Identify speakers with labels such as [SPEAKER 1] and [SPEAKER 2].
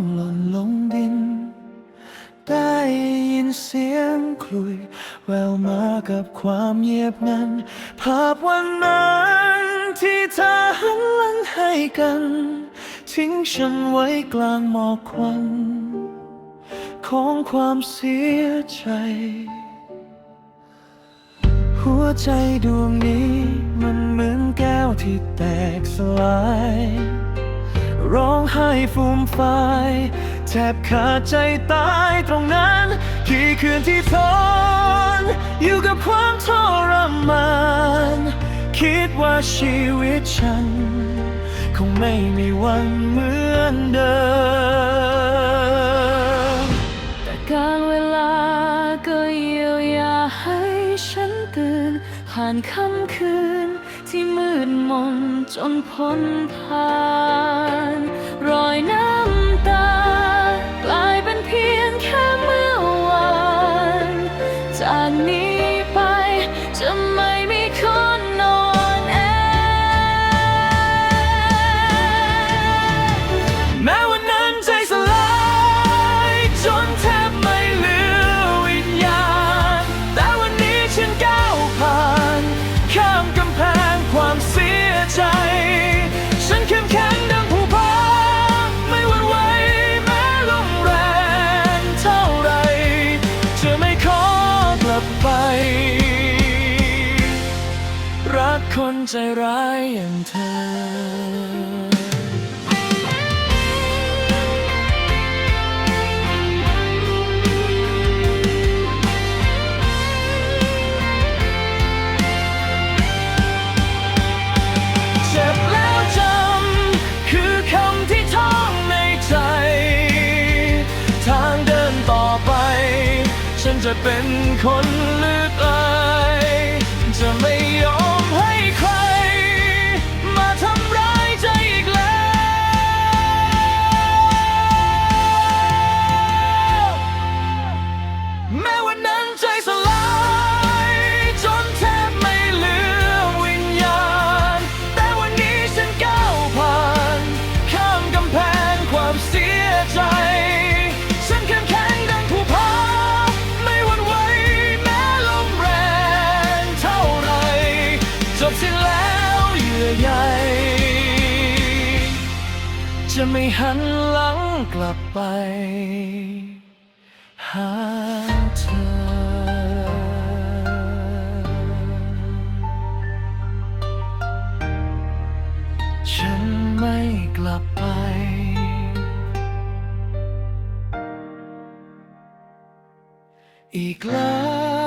[SPEAKER 1] งหล่นลงดิน ได้ยินเสียงคุย แววมากับความเงียบงัน ภาพวันนั้นที่เธอหันหลังให้กัน ทิ้งฉันไว้กลางหมอกควัน ของความเสียใจ หัวใจดวงนี้มันเหมือนแก้วที่แตกสลาย ร้องไห้ฟูมฟายแทบขาดใจตายตรงนั้น กี่คืนที่ทน อยู่กับความทรมาน คิดว่าชีวิตฉัน คงไม่มีวันเหมือนเดิม แต่การเวลาก็เยียวยาให้ฉันตื่น ผ่านค่ำคืนที่มืดมนจนพ้นผ่าน จา คนใจร้ายอย่างเธอเจ็บแล้วจำ จบสิ้นแล้วเยื่อใยจะไม่หันหลังกลับไป หาเธอฉันไม่กลับไปอีกแล้ว